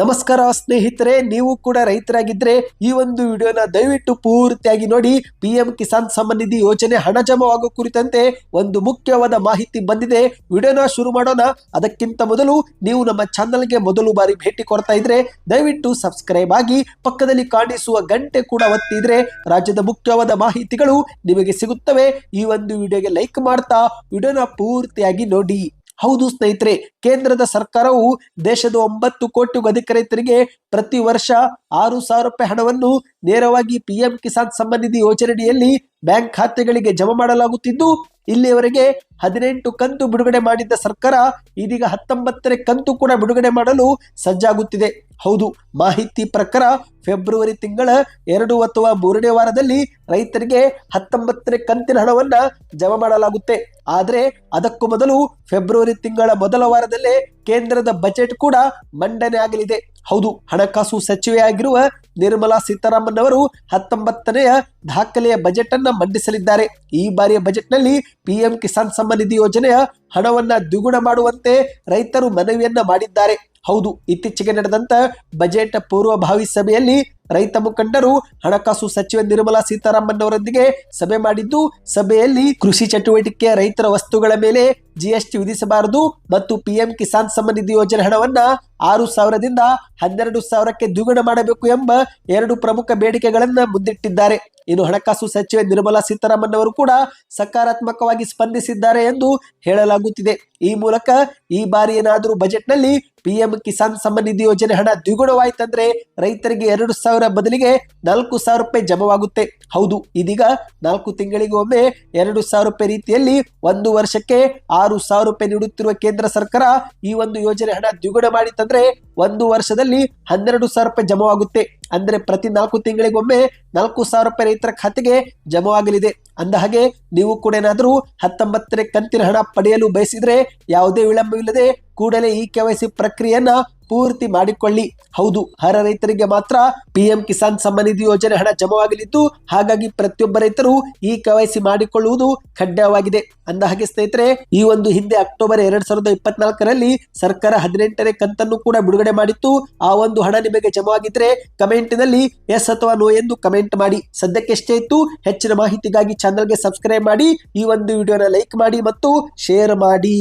ನಮಸ್ಕಾರ ಸ್ನೇಹಿತರೆ, ನೀವು ಕೂಡ ರೈತರಾಗಿದ್ರೆ ಈ ಒಂದು ವಿಡಿಯೋನ ದಯವಿಟ್ಟು ಪೂರ್ತಿಯಾಗಿ ನೋಡಿ. ಪಿ ಎಂ ಕಿಸಾನ್ ಸಮ್ಮಾನ್ ನಿಧಿ ಯೋಜನೆ ಹಣ ಜಮಾವಾಗುವ ಕುರಿತಂತೆ ಒಂದು ಮುಖ್ಯವಾದ ಮಾಹಿತಿ ಬಂದಿದೆ. ವಿಡಿಯೋನ ಶುರು ಮಾಡೋಣ. ಅದಕ್ಕಿಂತ ಮೊದಲು ನೀವು ನಮ್ಮ ಚಾನಲ್ಗೆ ಮೊದಲು ಬಾರಿ ಭೇಟಿ ಕೊಡ್ತಾ ಇದ್ರೆ ದಯವಿಟ್ಟು ಸಬ್ಸ್ಕ್ರೈಬ್ ಆಗಿ ಪಕ್ಕದಲ್ಲಿ ಕಾಣಿಸುವ ಗಂಟೆ ಕೂಡ ಒತ್ತಿದ್ರೆ ರಾಜ್ಯದ ಮುಖ್ಯವಾದ ಮಾಹಿತಿಗಳು ನಿಮಗೆ ಸಿಗುತ್ತವೆ. ಈ ಒಂದು ವಿಡಿಯೋಗೆ ಲೈಕ್ ಮಾಡ್ತಾ ವಿಡಿಯೋನ ಪೂರ್ತಿಯಾಗಿ ನೋಡಿ. ಹೌದು ಸ್ನೇಹಿತರೆ, ಕೇಂದ್ರದ ಸರ್ಕಾರವು ದೇಶದ ಒಂಬತ್ತು ಕೋಟಿ ಅಧಿಕ ರೈತರಿಗೆ ಪ್ರತಿ ವರ್ಷ ಆರು ಸಾವಿರ ರೂಪಾಯಿ ಹಣವನ್ನು ನೇರವಾಗಿ ಪಿಎಂ ಕಿಸಾನ್ ಸಂಬಂಧಿತ ನಿಧಿ ಯೋಜನೆಯಡಿಯಲ್ಲಿ ಬ್ಯಾಂಕ್ ಖಾತೆಗಳಿಗೆ ಜಮಾ ಮಾಡಲಾಗುತ್ತಿದ್ದು, ಇಲ್ಲಿಯವರೆಗೆ ಹದಿನೆಂಟು ಕಂತು ಬಿಡುಗಡೆ ಮಾಡಿದ್ದ ಸರ್ಕಾರ ಇದೀಗ ಹತ್ತೊಂಬತ್ತನೇ ಕಂತು ಕೂಡ ಬಿಡುಗಡೆ ಮಾಡಲು ಸಜ್ಜಾಗುತ್ತಿದೆ. ಹೌದು, ಮಾಹಿತಿ ಪ್ರಕಾರ ಫೆಬ್ರವರಿ ತಿಂಗಳ ಎರಡು ಅಥವಾ ಮೂರನೇ ವಾರದಲ್ಲಿ ರೈತರಿಗೆ ಹತ್ತೊಂಬತ್ತನೇ ಕಂತಿನ ಹಣವನ್ನ ಜಮಾ ಮಾಡಲಾಗುತ್ತೆ. ಆದರೆ ಅದಕ್ಕೂ ಮೊದಲು ಫೆಬ್ರವರಿ ತಿಂಗಳ ಮೊದಲ ವಾರದಲ್ಲೇ ಕೇಂದ್ರದ ಬಜೆಟ್ ಕೂಡ ಮಂಡನೆ ಆಗಲಿದೆ. ಹೌದು, ಹಣಕಾಸು ಸಚಿವೆಯಾಗಿರುವ ನಿರ್ಮಲಾ ಸೀತಾರಾಮನ್ ಅವರು ಹತ್ತೊಂಬತ್ತನೆಯ ದಾಖಲೆಯ ಬಜೆಟ್ ಅನ್ನ ಮಂಡಿಸಲಿದ್ದಾರೆ. ಈ ಬಾರಿಯ ಬಜೆಟ್ನಲ್ಲಿ ಪಿಎಂ ಕಿಸಾನ್ ನಿಧಿ ಯೋಜನೆಯ ಹಣವನ್ನ ದ್ವಿಗುಣ ಮಾಡುವಂತೆ ರೈತರು ಮನವಿಯನ್ನ ಮಾಡಿದ್ದಾರೆ. ಹೌದು, ಇತ್ತೀಚೆಗೆ ನಡೆದಂತ ಬಜೆಟ್ ಪೂರ್ವಭಾವಿ ಸಭೆಯಲ್ಲಿ ರೈತ ಮುಖಂಡರು ಹಣಕಾಸು ಸಚಿವೆ ನಿರ್ಮಲಾ ಸೀತಾರಾಮನ್ ಅವರೊಂದಿಗೆ ಸಭೆ ಮಾಡಿದ್ದು, ಸಭೆಯಲ್ಲಿ ಕೃಷಿ ಚಟುವಟಿಕೆ, ರೈತರ ವಸ್ತುಗಳ ಮೇಲೆ ಜಿಎಸ್ಟಿ ವಿಧಿಸಬಾರದು ಮತ್ತು ಪಿಎಂ ಕಿಸಾನ್ ನಿಧಿ ಯೋಜನೆ ಹಣವನ್ನ ಆರು ಸಾವಿರದಿಂದ ಹನ್ನೆರಡು ಸಾವಿರಕ್ಕೆ ದ್ವಿಗುಣ ಮಾಡಬೇಕು ಎಂಬ ಎರಡು ಪ್ರಮುಖ ಬೇಡಿಕೆಗಳನ್ನ ಮುಂದಿಟ್ಟಿದ್ದಾರೆ. ಇನ್ನು ಹಣಕಾಸು ಸಚಿವೆ ನಿರ್ಮಲಾ ಸೀತಾರಾಮನ್ ಅವರು ಕೂಡ ಸಕಾರಾತ್ಮಕವಾಗಿ ಸ್ಪಂದಿಸಿದ್ದಾರೆ ಎಂದು ಹೇಳಲಾಗುತ್ತಿದೆ. ಈ ಮೂಲಕ ಈ ಬಾರಿ ಏನಾದರೂ ಬಜೆಟ್ನಲ್ಲಿ ಪಿಎಂ ಕಿಸಾನ್ ನಿಧಿ ಯೋಜನೆ ಹಣ ದ್ವಿಗುಣವಾಯಿತಂದ್ರೆ ರೈತರಿಗೆ ಎರಡು ಬದಲಿಗೆ ನಾಲ್ಕು ಸಾವಿರ ರೂಪಾಯಿ ಜಮವಾಗುತ್ತೆ. ಹೌದು, ಇದೀಗ ನಾಲ್ಕು ತಿಂಗಳಿಗೆ ಒಮ್ಮೆ ಎರಡು ಸಾವಿರ ರೂಪಾಯಿ ರೀತಿಯಲ್ಲಿ ಒಂದು ವರ್ಷಕ್ಕೆ ಆರು ಸಾವಿರ ರೂಪಾಯಿ ನೀಡುತ್ತಿರುವ ಕೇಂದ್ರ ಸರ್ಕಾರ ಈ ಒಂದು ಯೋಜನೆ ಹಣ ದ್ವಿಗುಣ ಮಾಡಿತಂದ್ರೆ ಒಂದು ವರ್ಷದಲ್ಲಿ ಹನ್ನೆರಡು ಸಾವಿರ ರೂಪಾಯಿ ಜಮವಾಗುತ್ತೆ. ಅಂದ್ರೆ ಪ್ರತಿ ನಾಲ್ಕು ತಿಂಗಳಿಗೊಮ್ಮೆ ನಾಲ್ಕು ಸಾವಿರ ರೂಪಾಯಿ ರೈತರ ಖಾತೆಗೆ ಜಮವಾಗಲಿದೆ. ಅಂದ ಹಾಗೆ ನೀವು ಕೂಡ ಏನಾದರೂ ಹತ್ತೊಂಬತ್ತನೇ ಕಂತಿನ ಹಣ ಪಡೆಯಲು ಬಯಸಿದ್ರೆ ಯಾವುದೇ ವಿಳಂಬವಿಲ್ಲದೆ ಕೂಡಲೇ ಈ ಕೆವೈಸಿ ಪ್ರಕ್ರಿಯೆಯನ್ನ ಪೂರ್ತಿ ಮಾಡಿಕೊಳ್ಳಿ. ಹೌದು, ಅರ್ಹ ರೈತರಿಗೆ ಮಾತ್ರ ಪಿಎಂ ಕಿಸಾನ್ ಸಮ್ಮಾನ್ ನಿಧಿ ಯೋಜನೆ ಹಣ ಜಮವಾಗಲಿದ್ದು, ಹಾಗಾಗಿ ಪ್ರತಿಯೊಬ್ಬ ರೈತರು ಈ ಕೆವೈಸಿ ಮಾಡಿಕೊಳ್ಳುವುದು ಕಡ್ಡಾಯವಾಗಿದೆ ಅಂದ ಹಾಗೆ ಸ್ನೇಹಿತರೆ, ಈ ಒಂದು ಹಿಂದೆ ಅಕ್ಟೋಬರ್ ಎರಡ್ ಸಾವಿರದ ಇಪ್ಪತ್ನಾಲ್ಕರಲ್ಲಿ ಸರ್ಕಾರ ಹದಿನೆಂಟನೇ ಕಂತನ್ನು ಕೂಡ ಬಿಡುಗಡೆ ಮಾಡಿತ್ತು. ಆ ಒಂದು ಹಣ ನಿಮಗೆ ಜಮವಾಗಿದ್ರೆ ಕಮೆಂಟಿನಲ್ಲಿ ಎಸ್ ಅಥವಾ ನೋ ಎಂದು ಕಮೆಂಟ್ ಮಾಡಿ. ಸದ್ಯಕ್ಕೆ ಎಷ್ಟೇ ಇತ್ತು, ಹೆಚ್ಚಿನ ಮಾಹಿತಿಗಾಗಿ ಚಾನಲ್ಗೆ ಸಬ್ಸ್ಕ್ರೈಬ್ ಮಾಡಿ, ಈ ಒಂದು ವಿಡಿಯೋನ ಲೈಕ್ ಮಾಡಿ ಮತ್ತು ಶೇರ್ ಮಾಡಿ.